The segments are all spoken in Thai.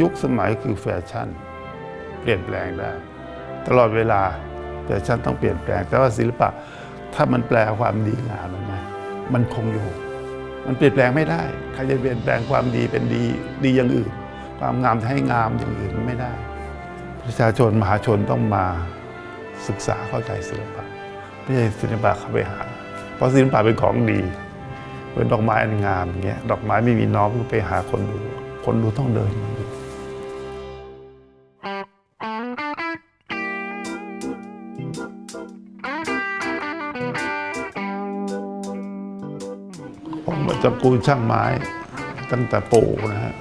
ยุคสมัยคือแฟชั่น เปลี่ยนแปลงได้ ตลอดเวลาแฟชั่นต้องเปลี่ยนแปลง แต่ว่าศิลปะถ้ามันแปลความดีงามมันนะ มันคงอยู่ มันเปลี่ยนแปลงไม่ได้ใครจะเปลี่ยนแปลงความดีเป็นดีดีอย่างอื่น ความงามจะให้งามอย่างอื่นไม่ได้ ประชาชนมหาชนต้องมาศึกษาเข้าใจศิลปะไม่ใช่ศิลปะเข้าไปหา เพราะศิลปะเป็นของดีเหมือนดอกไม้อันงามอย่างเงี้ยดอกไม้ไม่มีน้อมก็ไปหาคนดู คนดูต้องเดิน ตระกูลช่างไม้ ตั้งแต่ปู่นะฮะ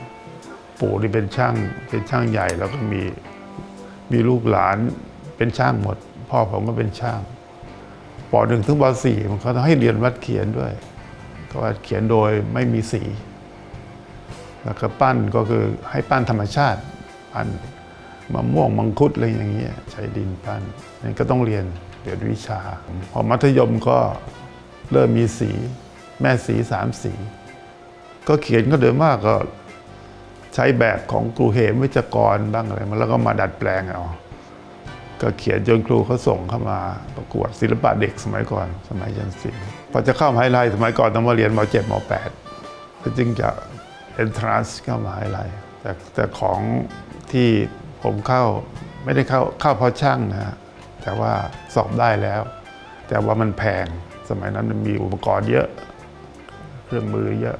ปู่นี่เป็นช่างเป็นช่างใหญ่แล้วก็มีมีลูกหลานเป็นช่างหมด พ่อผมก็เป็นช่างปหนึ่งถึงปสี่มันก็ต้องให้เรียนวัดเขียนด้วย ก็วัดเขียนโดยไม่มีสี แล้วก็ปั้นก็คือให้ปั้นธรรมชาติปั้นมะม่วงมังคุดอะไรอย่างเงี้ยใช้ดินปั้นนี่ก็ต้องเรียนเรียนวิชา พอมัธยมก็เริ่มมีสี แม่สีสามสี ก็เขียนก็เดิมมากก็ใช้แบบของครูเหมวิจกรบ้างอะไรมาแล้วก็มาดัดแปลงเอาก็เขียนจนครูเขาส่งเข้ามาประกวดศิลปะเด็กสมัยก่อน สมัยยันศิลป์พอจะเข้ามหาวิทยาลัยสมัยก่อนต้องมาเรียนมเจ็ดมแปดก็จึงจะ entrance เข้ามหาวิทยาลัยแต่แต่ของที่ผมเข้าไม่ได้เข้าเข้าเพราะช่างนะฮะแต่ว่าสอบได้แล้ว แต่ว่ามันแพงสมัยนั้นมันมีอุปกรณ์เยอะ เครื่องมือเยอะ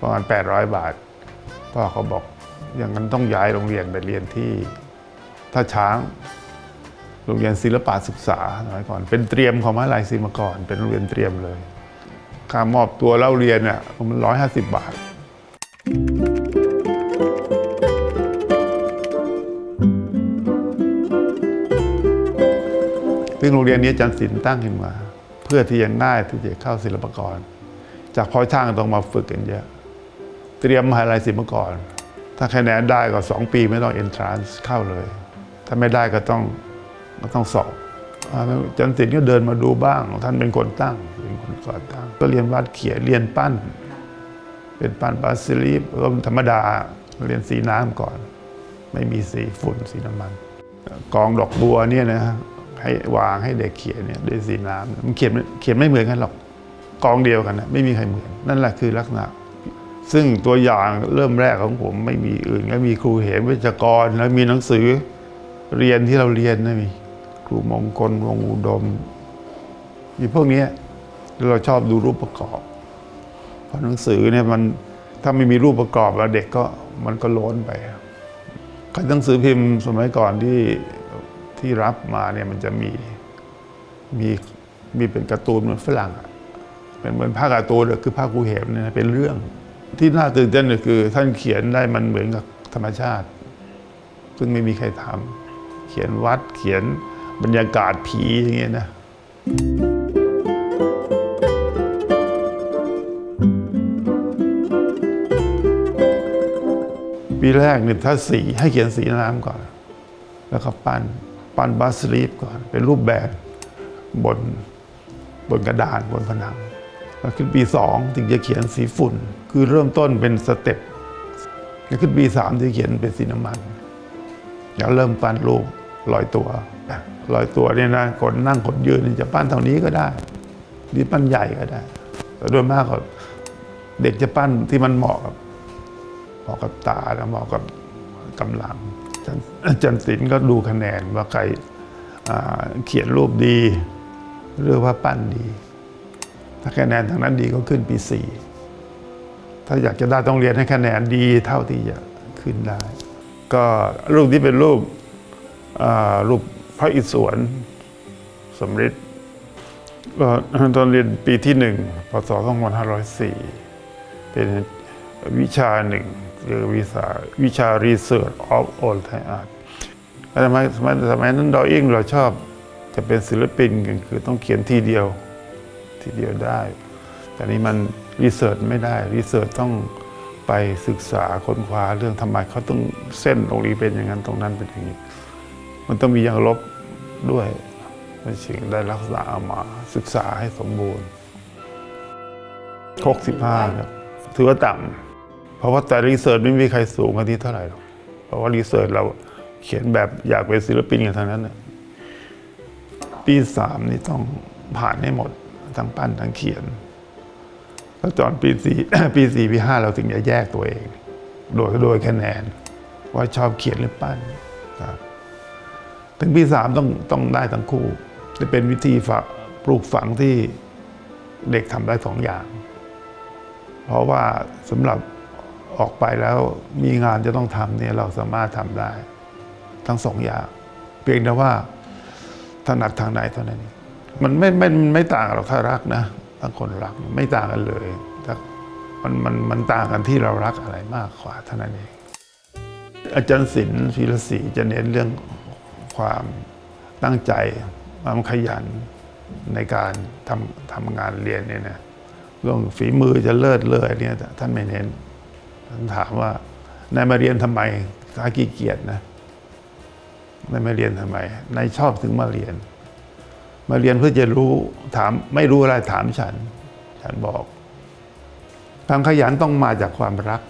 ประมาณ 800 บาท พ่อเขาบอกอย่างนั้นต้องย้ายโรงเรียนไปเรียนที่ท่าช้าง โรงเรียนศิลปะศึกษาสมัยก่อน เป็นเตรียมของมหาลัยศิลปากรเป็นโรงเรียนเตรียมเลยค่ามอบตัวเล่าเรียนเนี่ยมันร้อยห้าสิบบาท ซึ่งโรงเรียนนี้อาจารย์ศิลป์ตั้งขึ้นมา เพื่อที่จะง่ายที่จะเข้าศิลปากร จากพ่อช่างต้องมาฝึกกันเยอะ เตรียมมหาลัยศิลปากร ถ้าคะแนนได้ก็สองปีไม่ต้องเอนทรานซ์เข้าเลย ถ้าไม่ได้ก็ต้องก็ต้องสอบอ่าอาจารย์ศิลป์ก็เดินมาดูบ้าง ท่านเป็นคนตั้ง เป็นคนก่อตั้ง ก็เรียนวาดเขียนเรียนปั้น เป็นปั้นปาซิลีฟก็ธรรมดาเรียนสีน้ำก่อน ไม่มีสีฝุ่นสีน้ำมัน กองดอกบัวเนี่ยนะให้วางให้เด็กเขียนเนี่ยด้วยสีน้ำมันเขียนเขียนไม่เหมือนกันหรอก กองเดียวกันนะไม่มีใครเหมือน นั่นแหละคือลักษณะ ซึ่งตัวอย่างเริ่มแรกของผมไม่มีอื่นก็มีครูเหมวิจกรแล้วมีหนังสือเรียนที่เราเรียนนะมีครูมงคลวงอุดมมีพวกนี้เราชอบดูรูปประกอบ เพราะหนังสือเนี่ยมันถ้าไม่มีรูปประกอบแล้วเด็กก็มันก็โล้นไปหนังสือพิมพ์สมัยก่อนที่ที่รับมาเนี่ยมันจะมีมีมีเป็นการ์ตูนเหมือนฝรั่งอะ เป็นเหมือนภาคการ์ตูนคือภาคครูเหมเนี่ยเป็นเรื่อง ที่น่าตื่นเต้นก็คือ ท่านเขียนได้มันเหมือนกับธรรมชาติ ซึ่งไม่มีใครทำเขียนวัดเขียนบรรยากาศผีอย่างเงี้ยนะปีแรกเนี่ยถ้าสีให้เขียนสีน้ำก่อน แล้วก็ปั้นปั้นบาสลีฟก่อน เป็นรูปแบบบนบนกระดานบนผนัง ขึ้นปีสองถึงจะเขียนสีฝุ่น คือเริ่มต้นเป็นสเต็ปแล้วขึ้นปีสามจะเขียนเป็นสีน้ำมัน แล้วเริ่มปั้นรูปลอยตัวลอยตัวเนี่ยนะคนนั่งคนยืนจะปั้นเท่านี้ก็ได้หรือปั้นใหญ่ก็ได้ แต่โดยมากก็เด็กจะปั้นที่มันเหมาะกับเหมาะกับตาและเหมาะกับกำลังอาจารย์ศิลป์ก็ดูคะแนนว่าใครเขียนรูปดี หรือว่าปั้นดี ถ้าคะแนนทางนั้นดีก็ขึ้นปีสี่ถ้าอยากจะได้ต้องเรียนให้คะแนนดีเท่าที่จะขึ้นได้ ก็รูปที่เป็นรูปรูปพระอิศวรสมฤทธิ์ตอนเรียนปีที่หนึ่งพศ2504 เป็นวิชาหนึ่งคือวิชาวิชา Research of Old Thai Art สมัยสมัยสมัยนั้นดออิ่งเราชอบจะเป็นศิลปินกันคือต้องเขียนทีเดียว ทีเดียวได้ แต่นี้มันรีเสิร์ชไม่ได้รีเสิร์ชต้องไปศึกษาค้นคว้าเรื่องทำไมเขาต้องเส้นตรงนี้เป็นอย่างนั้นตรงนั้นเป็นอย่างนี้ มันต้องมีอย่างลบด้วยมันถึงได้ลักษณะเอามาศึกษาให้สมบูรณ์65ครับถือว่าต่ำเพราะว่าแต่รีเสิร์ชไม่มีใครสูงกันที่เท่าไหร่หรอกเพราะว่ารีเสิร์ชเราเขียนแบบอยากเป็นศิลปินกันทั้งนั้นน่ะปีสามนี่ต้องผ่านให้หมด ทั้งปั้นทั้งเขียน แล้วตอนปีสี่ปีสี่ปีห้าเราถึงจะแยกตัวเอง โดยโดยคะแนน ว่าชอบเขียนหรือปั้นครับถึงปีสามต้องต้องได้ทั้งคู่จะเป็นวิธีฝักปลูกฝังที่เด็กทำได้สองอย่าง เพราะว่าสำหรับออกไปแล้วมีงานจะต้องทำเนี่ยเราสามารถทำได้ ทั้งสองอย่าง เพียงแต่ว่าถนัดทางไหนเท่านั้นเอง มันไม่ไม่ไม่ไม่ต่างหรอกถ้ารักนะถ้าคนรักไม่ต่างกันเลยแต่มันมันมันต่างกันที่เรารักอะไรมากกว่าเท่านั้นเอง อาจารย์ศิลป์ศิลศีจะเน้นเรื่องความตั้งใจความขยันในการทำทำงานเรียนเนี่ยนะเรื่องฝีมือจะเลิศเลยเนี่ยท่านไม่เน้นท่านถามว่านายมาเรียนทำไมถ้าขี้เกียจนะนายมาเรียนทำไมนายชอบถึงมาเรียน มาเรียนเพื่อจะรู้ถามไม่รู้อะไรถามฉัน ฉันบอกความขยันต้องมาจากความรัก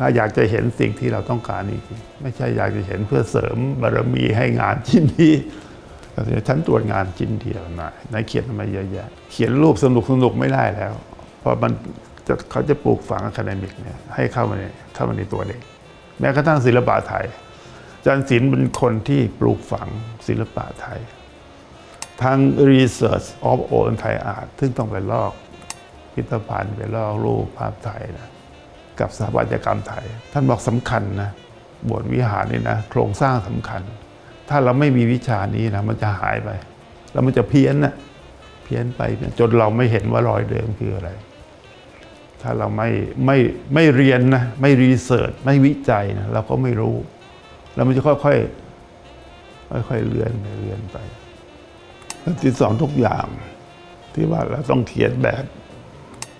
ก็อยากจะเห็นสิ่งที่เราต้องการจริงไม่ใช่อยากจะเห็นเพื่อเสริมบารมีให้งานชิ้นนี้ฉันตรวจงานชิ้นเดียวนายนายเขียนทำไมเยอะแยะเขียนรูปสนุกสนุกไม่ได้แล้ว เพราะมันจะเขาจะปลูกฝังอะคาเดมิกเนี่ยให้เข้ามาในเข้ามาในตัวเด็กแม้กระทั่งศิลปะไทยอาจารย์ศิลป์เป็นคนที่ปลูกฝังศิลปะไทย ทั้ง Research of Old Thai Art ซึ่งต้องไปลอกพิพิธภัณฑ์ไปลอกรูปภาพไทยนะกับสถาปัตยกรรมไทย ท่านบอกสำคัญนะบสถ์วิหารนี่นะโครงสร้างสำคัญ ถ้าเราไม่มีวิชานี้นะมันจะหายไป แล้วมันจะเพี้ยนนะเพี้ยนไปจนเราไม่เห็นว่ารอยเดิมคืออะไร ถ้าเราไม่ไม่ไม่เรียนนะไม่รีเสิร์ชไม่วิจัยนะเราก็ไม่รู้ แล้วมันจะค่อยๆค่อยๆเลื่อนไปเลื่อนไป ที่สองทุกอย่างที่ว่าเราต้องเขียนแบบ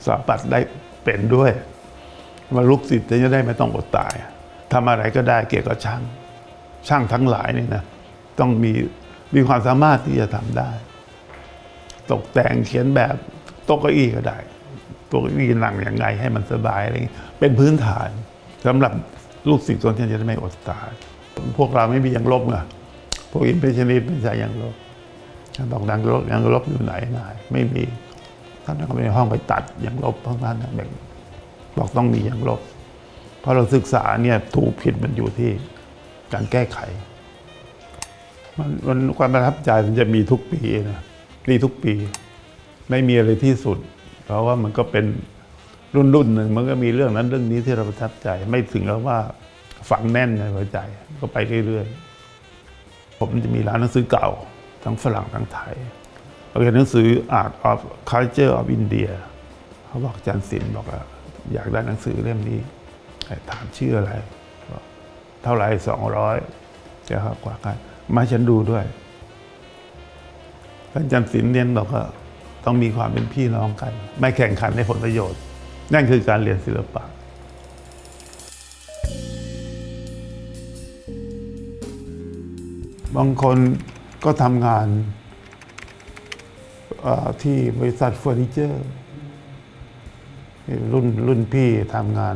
สถาปัตย์ได้เป็นด้วยมาลูกศิษย์จะได้ไม่ต้องอดตายทำอะไรก็ได้เกี่ยวกับช่าง ช่างทั้งหลายนี่นะต้องมีมีความสามารถที่จะทำได้ ตกแต่งเขียนแบบโต๊ะเก้าอี้ก็ได้โต๊ะเก้าอี้นั่งยังไงให้มันสบายอะไรอย่างงี้เป็นพื้นฐานสำหรับลูกศิษย์ตัวนี้จะได้ไม่อดตาย พวกเราไม่มียังลบไงพวกอินเพรสชันนิสต์ไม่ใช่ยังลบ ท่านบอกยังลบยังลบอยู่ไหนนายไม่มีท่านก็ไปในห้องไปตัดยังลบเพราะนั้นแบ่งบอกต้องมีอย่างลบ เพราะเราศึกษาเนี่ยถูกผิดมันอยู่ที่การแก้ไข มันมันความประทับใจมันจะมีทุกปีนะมีทุกปี ไม่มีอะไรที่สุด เพราะว่ามันก็เป็นรุ่นรุ่นหนึ่งมันก็มีเรื่องนั้นเรื่องนี้ที่เราประทับใจ ไม่ถึงกับว่าฝังแน่นในหัวใจ ก็ไปเรื่อยๆผมจะมีร้านหนังสือเก่า ทั้งฝรั่งทั้งไทยเราเรียนหนังสือ Art of Culture of India เขาบอกจารย์ศิลป์บอกว่าอยากได้หนังสือเล่มนี้ถามชื่ออะไรเท่าไหร่สองร้อยจ้าครับกว่ากันมาฉันดูด้วยอาจารย์ศิลป์เรียนบอกว่าต้องมีความเป็นพี่น้องกัน ไม่แข่งขันในผลประโยชน์ นั่นคือการเรียนศิลปะบางคน ก็ทำงานที่บริษัทเฟอร์นิเจอร์ รุ่นรุ่นพี่ทำงาน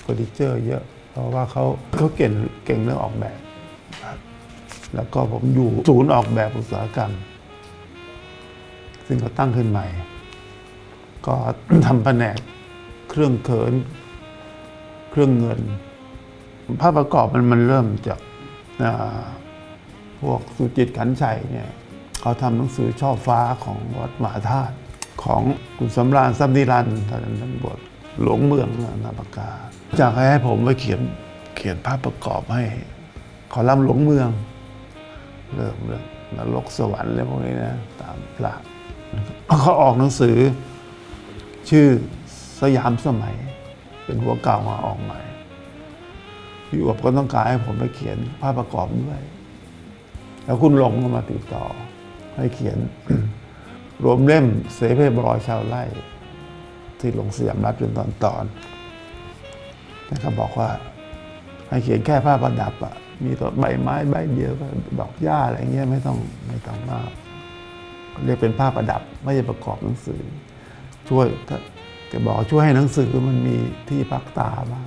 เฟอร์นิเจอร์เยอะ เพราะว่าเขาเขาเก่งเก่งเรื่องออกแบบครับแล้วก็ผมอยู่ศูนย์ออกแบบอุตสาหกรรม ซึ่งเขาตั้งขึ้นใหม่ ก็ทำแผนกเครื่องเขิน เครื่องเงิน ภาพประกอบมันมันเริ่มจากอ่า พวกสุจิตขันชัยเนี่ยเขาทำหนังสือช่อฟ้าของวัดมหาธาตุของคุณสำราญซัมนิรันท่านนั้นบทหลวงเมืองนาปากกาจากให้ผมไปเขียนเขียนภาพประกอบให้ขอรำหลวงเมือง เรื่องเรื่องนรกสวรรค์อะไรพวกนี้นะตามหลักเขาออกหนังสือ ชื่อสยามสมัย เป็นหัวเก่ามาออกใหม่พี่อวบก็ต้องการให้ผมไปเขียนภาพประกอบด้วย แล้วคุณลงก็มาติดต่อ ให้เขียน รวมเล่มเสเพบรอยชาวไร่ที่ลงสยามรัฐเป็นตอนตอนๆแล้วก็บอกว่า ให้เขียนแค่ภาพประดับอะมีตัวใบไม้ใบเดียวก็ดอกหญ้าอะไรเงี้ยไม่ต้องไม่ต้องมากเรียกเป็นภาพประดับไม่ใช่ประกอบหนังสือ ช่วยถ้าแกบอกช่วยให้หนังสือมันมีที่พักตาบ้าง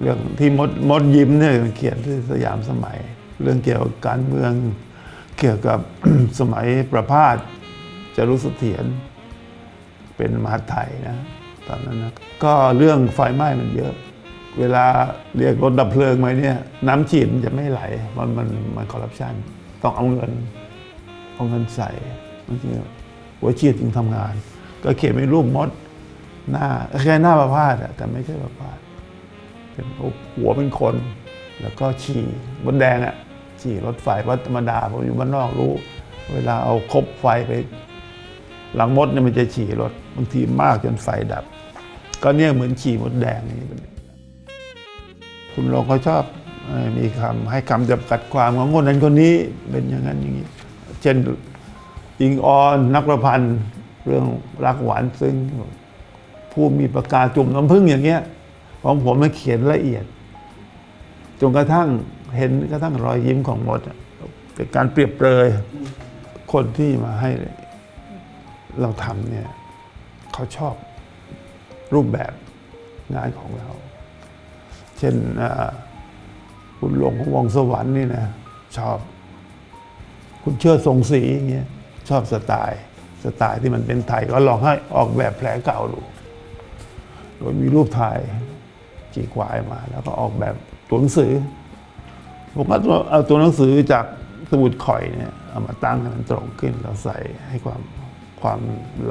เรื่องที่มดมดยิ้มเนี่ยเขียนที่สยามสมัย เรื่องเกี่ยวกับการเมือง เกี่ยวกับสมัยประพาสจะรู้เสถียรเป็นมหาไทยนะตอนนั้นนะก็เรื่องไฟไหม้มันเยอะ เวลาเรียกรถดับเพลิงมาเนี่ย น้ำฉีดมันจะไม่ไหล มันมันมันคอร์รัปชันต้องเอาเงิน เอาเงินใส่บางทีหัวฉีดจึงทำงาน ก็เขียนเป็นรูปมดหน้าแค่หน้าประพาสอะแต่ไม่ใช่ประพาสเป็นหัวเป็นคน แล้วก็ฉี่บนแดงอะ ฉี่รถไฟวัดธรรมดาผมอยู่บ้านนอกรู้ เวลาเอาคบไฟไป หลังมดเนี่ยมันจะฉี่รถบางทีมากจนไฟดับ ก็เนี่ยเหมือนฉี่มดแดงนี่เป็นคุณลงเขาชอบมีคำให้คำจำกัดความของคนนั้นคนนี้เป็นอย่างนั้นอย่างนี้ เช่นอิงออนนักประพันธ์เรื่องรักหวานซึ้งผู้มีประกาจุ่มน้ำผึ้งอย่างเงี้ยของผมมันเขียนละเอียด จนกระทั่ง เห็นกระทั่งรอยยิ้มของมดเป็นการเปรียบเปรยคนที่มาให้เราทำเนี่ยเขาชอบรูปแบบงานของเรา เช่นคุณหลวงของวงสวรรค์นี่นะชอบ คุณเชื่อทรงศรีอย่างเงี้ยชอบสไตล์สไตล์ที่มันเป็นไทยก็ลองให้ออกแบบแผลเก่าดู โดยมีรูปถ่ายจีควายมา แล้วก็ออกแบบตัวหนังสือ ผมก็เอาตัวหนังสือจากสมุดข่อยเนี่ยเอามาตั้งให้มันตรงขึ้นเราใส่ให้ความความ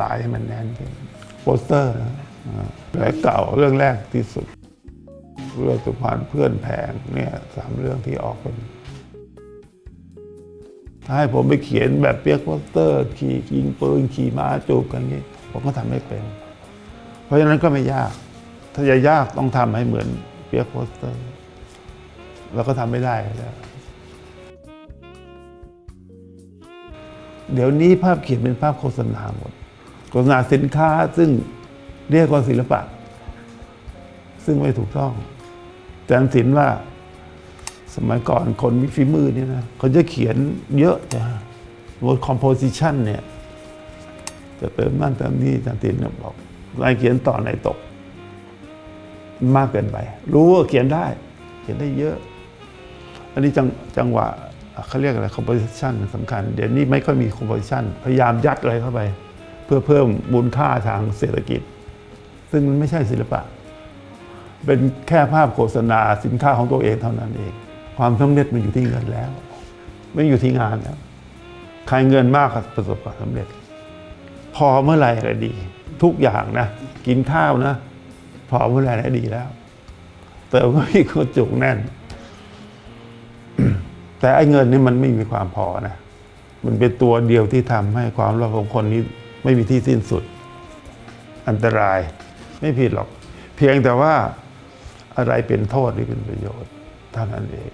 ลายให้มันแน่นขึ้นโปสเตอร์แผลเก่าเรื่องแรกที่สุด เรื่องสุพรรณเพื่อนแพงเนี่ยสามเรื่องที่ออกเป็นถ้าให้ผมไปเขียนแบบเปียกโปสเตอร์ ขี่ยิงปืนขี่ม้าจูบกันนี้ ผมก็ทำไม่เป็น เพราะฉะนั้นก็ไม่ยาก ถ้าจะยากต้องทำให้เหมือนเปียกโปสเตอร์ แล้วก็ทำไม่ได้แล้วเดี๋ยวนี้ภาพเขียนเป็นภาพโฆษณาหมด โฆษณาสินค้าซึ่งเรียกว่าศิลปะ ซึ่งไม่ถูกต้องแต่สินว่าสมัยก่อนคนมีฝีมือเนี่ยนะเขาจะเขียนเยอะจ้ะบท composition เนี่ย จะเติมนั่นเติมนี่อาจารย์ตินเนี่ยบอกรายเขียนต่อในตก มากเกินไป รู้ว่าเขียนได้ เขียนได้เยอะ อันนี้จังจังหวะเขาเรียกอะไร composition สำคัญ เดี๋ยวนี้ไม่ค่อยมี composition พยายามยัดอะไรเข้าไป เพื่อเพิ่มมูลค่าทางเศรษฐกิจ ซึ่งมันไม่ใช่ศิลปะ เป็นแค่ภาพโฆษณาสินค้าของตัวเองเท่านั้นเอง ความสำเร็จมันอยู่ที่เงินแล้ว ไม่อยู่ที่งานแล้วใครเงินมากก็ประสบความสำเร็จ พอเมื่อไหร่ก็ดี ทุกอย่างนะ กินข้าวนะ พอเมื่อไหร่ก็ดีแล้วเติมก็มีคนจุกแน่น แต่ไอ้เงินนี่มันไม่มีความพอนะ มันเป็นตัวเดียวที่ทำให้ความรักของคนนี้ไม่มีที่สิ้นสุด อันตรายไม่ผิดหรอก เพียงแต่ว่าอะไรเป็นโทษหรือเป็นประโยชน์เท่านั้นเอง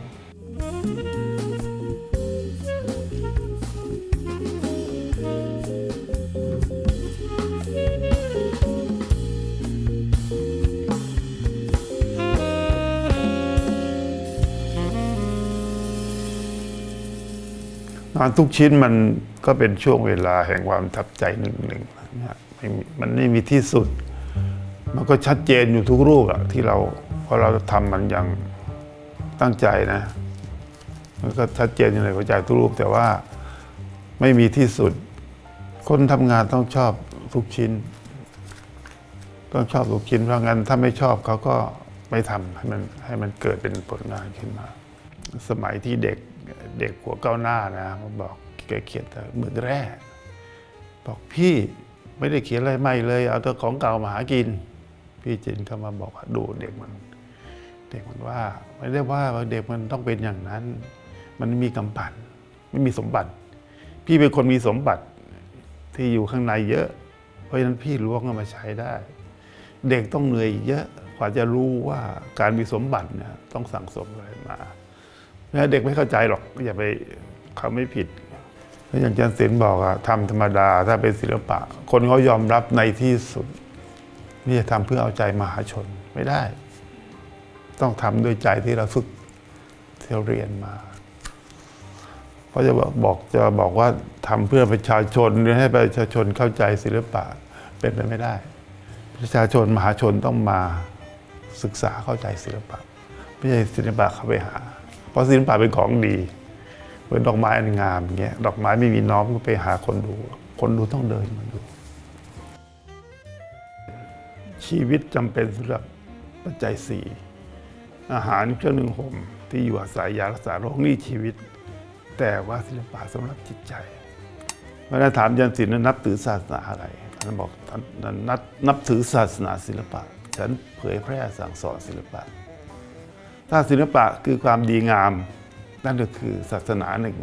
งานทุกชิ้นมันก็เป็นช่วงเวลาแห่งความทับใจหนึ่งหนึ่งนะฮะไม่มีมันไม่มีที่สุด มันก็ชัดเจนอยู่ทุกรูปอะที่เราพอเราทำมันอย่างตั้งใจนะ มันก็ชัดเจนอยู่ในหัวใจทุกรูป แต่ว่าไม่มีที่สุด คนทำงานต้องชอบทุกชิ้น ต้องชอบทุกชิ้นเพราะงั้นถ้าไม่ชอบเขาก็ไม่ทำให้มันให้มันเกิดเป็นผลงานขึ้นมา สมัยที่เด็ก เด็กหัวก้าวหน้านะมันบอกแกเขียนแต่หมึกแร่บอกพี่ไม่ได้เขียนอะไรใหม่เลย เอาแต่ของเก่ามาหากิน พี่จินเข้ามาบอกว่าดูเด็กมัน เด็กมันว่า ไม่ได้ว่าเด็กมันต้องเป็นอย่างนั้น มันม่มีกำปั่นไม่มีสมบัติ พี่เป็นคนมีสมบัติที่อยู่ข้างในเยอะ เพราะฉะนั้นพี่ล้วงเอามาใช้ได้ เด็กต้องเหนื่อยเยอะกว่าจะรู้ว่าการมีสมบัติเนี่ยต้องสั่งสมอะไรมา แล้วเด็กไม่เข้าใจหรอกอย่าไปเขาไม่ผิดแล้วอย่างอาจารย์ศิลป์บอกอะทำธรรมดาถ้าเป็นศิลปะ คนเขายอมรับในที่สุดไม่จะทำเพื่อเอาใจมหาชนไม่ได้ ต้องทำด้วยใจที่เราฝึกเที่เราเรียนมาเพราะจะบอกบอกจะบอกว่าทำเพื่อประชาชนหรือให้ประชาชนเข้าใจศิลปะเป็นไปไม่ได้ ประชาชนมหาชนต้องมาศึกษาเข้าใจศิลปะไม่ใช่ศิลปะเข้าไปหา เพราะศิลปะเป็นของดีเหมือนดอกไม้อันงามอย่างเงี้ยดอกไม้ไม่มีน้อมก็ไปหาคนดู คนดูต้องเดินมาดู ชีวิตจำเป็นสำหรับปัจจัยสี่อาหารเครื่องหนึ่งห่มที่อยู่อาศัยยารักษาโรคนี่ชีวิต แต่ว่าศิลปะสำหรับจิตใจเวลาถามยันศิลป์นับถือศาสนาอะไรท่านบอกท่านนับนับถือศาสนาศิลปะ ฉันเผยแพร่สั่งสอนศิลปะ ถ้าศิลปะคือความดีงาม นั่นก็คือศาสนาหนึ่ง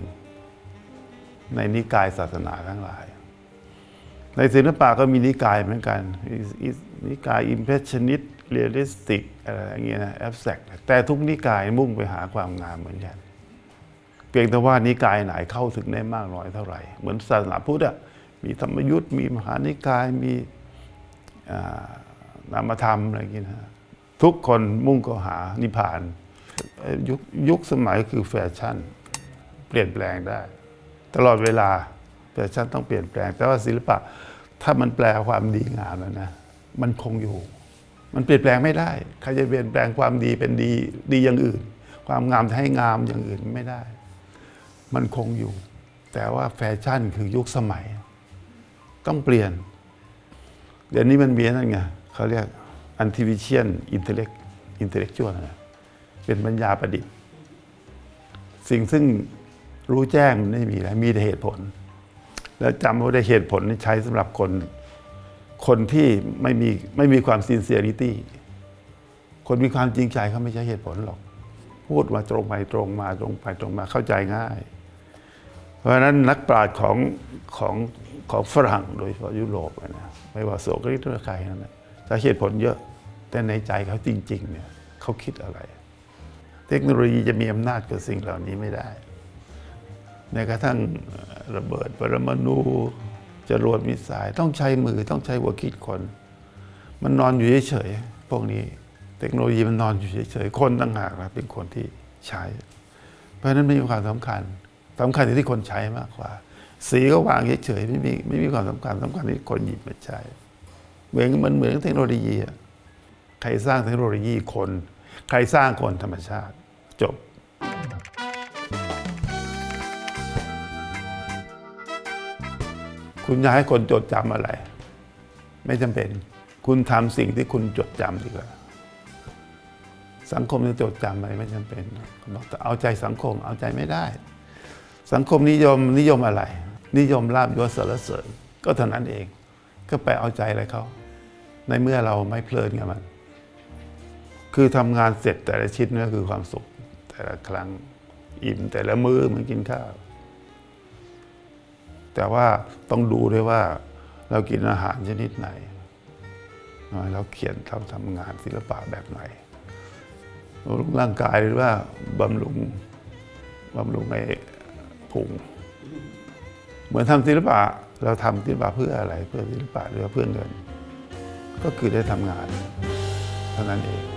ในนิกายศาสนาทั้งหลาย ในศิลปะก็มีนิกายเหมือนกัน นิกายอิมเพรสชนิตเรียลลิสติกอะไรอย่างเงี้ยนะแอบแ c t แต่ทุกนิกายมุ่งไปหาความงามเหมือนกัน เพียงแต่ว่านิกายไหนเข้าถึงได้มากน้อยเท่าไหร่ เหมือนศาสนาพุทธอะมีธรรมยุทธ์มีมหานิกายมีนามธรรมอะไรอย่างเงี้ยนะ ทุกคนมุ่งก็หานิพพานยุคยุคสมัยคือแฟชั่น เปลี่ยนแปลงได้ ตลอดเวลาแฟชั่นต้องเปลี่ยนแปลง แต่ว่าศิลปะถ้ามันแปลความดีงามแล้วนะมันคงอยู่ มันเปลี่ยนแปลงไม่ได้ใครจะเปลี่ยนแปลงความดีเป็นดีดีอย่างอื่น ความงามให้งามอย่างอื่นไม่ได้ มันคงอยู่ แต่ว่าแฟชั่นคือยุคสมัย ต้องเปลี่ยน เดี๋ยวนี้มันมีนั่นไงเขาเรียก artificial intellect intellectual นะเป็นปัญญาประดิษฐ์ สิ่งซึ่งรู้แจ้งมันไม่มีแล้วมีแต่เหตุผล แล้วจำว่าได้เหตุผลใช้สำหรับคน คนที่ไม่มีไม่มีความ sincerity คนมีความจริงใจเขาไม่ใช้เหตุผลหรอก พูดมาตรงไปตรงมาตรงไปตรงมาเข้าใจง่าย เพราะฉะนั้นนักปราชญ์ของของของฝรั่งโดยเฉพาะยุโรปนะไม่ว่าโสกริตหรือใครนั่นนะจะเหตุผลเยอะ แต่ในใจเขาจริงๆเนี่ยเขาคิดอะไร เทคโนโลยีจะมีอำนาจกับสิ่งเหล่านี้ไม่ได้แม้กระทั่งระเบิดปรมาณูจรวดมิสไซล์ต้องใช้มือต้องใช้หัวคิดคน มันนอนอยู่เฉยๆพวกนี้ เทคโนโลยีมันนอนอยู่เฉยๆคนต่างหากนะเป็นคนที่ใช้ เพราะฉะนั้นไม่มีความสำคัญสำคัญอยู่ที่คนใช้มากกว่า สีก็วางเฉยๆไม่มีไม่มีความสำคัญสำคัญที่คนหยิบมาใช้เหมือนมันเหมือนเทคโนโลยีอะ ใครสร้างเทคโนโลยีคน ใครสร้างคนธรรมชาติ จบคุณอยากให้คนจดจำอะไร ไม่จำเป็น คุณทำสิ่งที่คุณจดจำดีกว่า สังคมจะจดจำอะไรไม่จำเป็นบอกแต่เอาใจสังคมเอาใจไม่ได้ สังคมนิยมนิยมอะไร นิยมลาบยศสรรเสริญก็เท่านั้นเอง ก็ไปเอาใจอะไรเขาในเมื่อเราไม่เพลินกับมัน คือทำงานเสร็จแต่ละชิ้นก็คือความสุข แต่ละครั้งอิ่มแต่ละมื้อเหมือนกินข้าว แต่ว่าต้องดูด้วยว่าเรากินอาหารชนิดไหน เราเขียนเราทำงานศิลปะแบบไหนบำรุงร่างกายหรือว่าบำรุงบำรุงไอ้พุงเหมือนทำศิลปะ เราทำศิลปะเพื่ออะไร เพื่อศิลปะหรือเพื่อเงิน ก็คือได้ทำงานเท่านั้นเอง